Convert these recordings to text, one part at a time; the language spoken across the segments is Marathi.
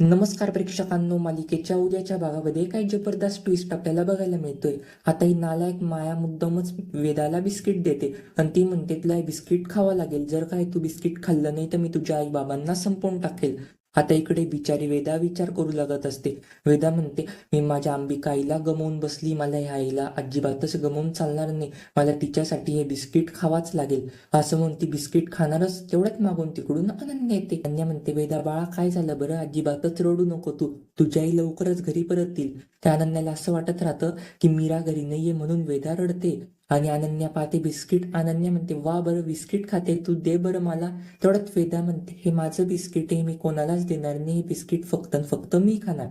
नमस्कार प्रेक्षकांनो मालिकेच्या उद्याच्या भागामध्ये काही जबरदस्त ट्विस्ट आपल्याला बघायला मिळतोय. आता ही नालायक माया मुद्दामच वेदाला बिस्किट देते. आणि ती म्हणते तुला हे बिस्किट खावं लागेल. जर काय तू बिस्किट खाल्लं नाही तर मी तुझ्या आई बाबांना संपवून टाकेल. आता इकडे बिचारी वेदा विचार करू लागत असते. वेदा म्हणते मी माझ्या अंबिका आईला गमवून बसली. मला ह्या आईला अजिबातच गमवून चालणार नाही. मला तिच्यासाठी हे बिस्किट खावाच लागेल. असं म्हणून ती बिस्किट खाणारच तेवढ्यात मागून तिकडून अनन्या येते. अनन्या म्हणते वेदा बाळा काय झालं? बरं अजिबातच रडू नको तू. तुझी आई लवकरच घरी परततील त्या अनन्याला असं वाटत राहतं की मीरा घरी नाहीये म्हणून वेदा रडते. आणि अनन्या पाहते बिस्किट अनन्या म्हणते वा बरं बिस्किट खाते तू दे बरं मला. तेवढ्यात वेदा म्हणते हे माझं बिस्किट हे मी कोणालाच देणार नाही हे बिस्किट फक्त फक्त मी खाणार.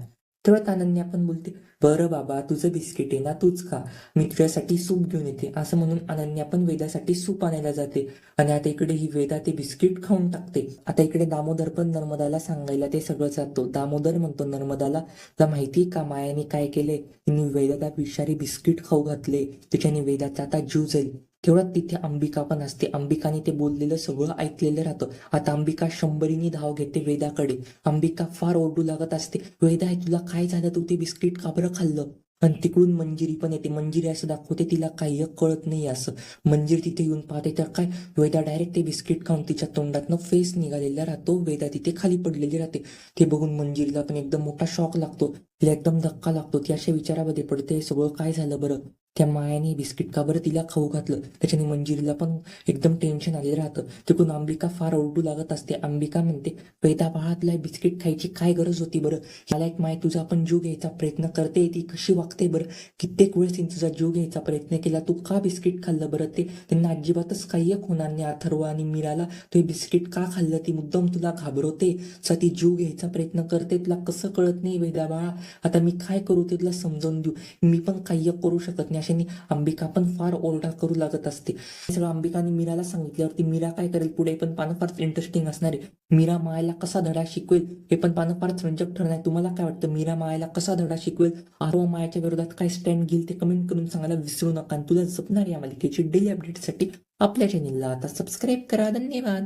तेवढ्यात अनन्या पण बोलते बरं बाबा तुझं बिस्किट आहे ना तूच खा. मी तुझ्यासाठी सूप घेऊन येते. असं म्हणून अनन्या पण वेदासाठी सूप आणायला जाते. आणि आता इकडे ही वेदा ते बिस्किट खाऊन टाकते. आता इकडे दामोदर पण नर्मदाला सांगायला ते सगळं जातो. दामोदर म्हणतो नर्मदाला तुला माहिती का मायाने काय केले तिने वेदाला विषारी बिस्किट खाऊ घातले. त्याच्याने वेदाचा आता जीव जाईल. तेवढ्यात तिथे अंबिका पण असते. अंबिकाने ते बोललेलं सगळं ऐकलेलं राहतं. आता अंबिका शंभरीने धाव घेते वेदाकडे. अंबिका फार ओरडू लागत असते. वेदा आहे तुला काय झालं? तू ते बिस्किट का बरं खाल्लं? आणि तिकडून मंजिरी पण येते. मंजिरी असं दाखवते तिला काही कळत नाही असं. मंजिरी तिथे येऊन पाहते. तर काय? वेदा डायरेक्ट ते बिस्किट खाऊन तिच्या तोंडातनं फेस निघालेला राहतो. वेदा तिथे खाली पडलेली राहते. ते बघून मंजिरीला पण एकदम मोठा शॉक लागतो. तिला एकदम धक्का लागतो. ती अशा विचारामध्ये पडते. सगळं काय झालं बरं? त्या मायाने बिस्किट का बरं तिला खाऊ घातलं? त्याच्याने मंजिरीला पण एकदम टेन्शन आलेलं राहतं. तिकडून अंबिका फार ओरडू लागत असते. अंबिका म्हणते वेदा बाळातला बिस्किट खायची काय गरज होती बरं? मला एक माय तुझा पण जीव घ्यायचा प्रयत्न करते. ती कशी वागते बरं? कित्येक वेळेस तिने तुझा जीव घ्यायचा प्रयत्न केला. तू का बिस्किट खाल्लं बरं? ते त्यांना अजिबातच काही एक होणार नाही. अथर्व आणि मीराला तो हे बिस्किट का खाल्लं? ती मुद्दाम तुला घाबरवते. सा ती जीव घ्यायचा प्रयत्न करते. तुला कसं कळत नाही वेदा बाळा आता मी काय करू ते तुला समजावून देऊ. मी पण काही करू शकत नाही. अशाने अंबिका पण फार ओरडा करू लागत असते. सगळं अंबिकाने मीराला सांगितल्यावरती मीरा काय करेल? पुढे पण पानं फारच इंटरेस्टिंग असणार आहे. मीरा मायाला कसा धडा शिकवेल? हे पण पानं फारच रंजक ठरणार तुम्हाला काय वाटतं? मीरा मायाला कसा धडा शिकवेल? आरो मायाच्या विरोधात काय स्टँड घेईल ते कमेंट करून सांगायला विसरू नका. तुला जपणार या मालिकेची डेली अपडेटसाठी आपल्या चॅनेलला आता सबस्क्राईब करा. धन्यवाद.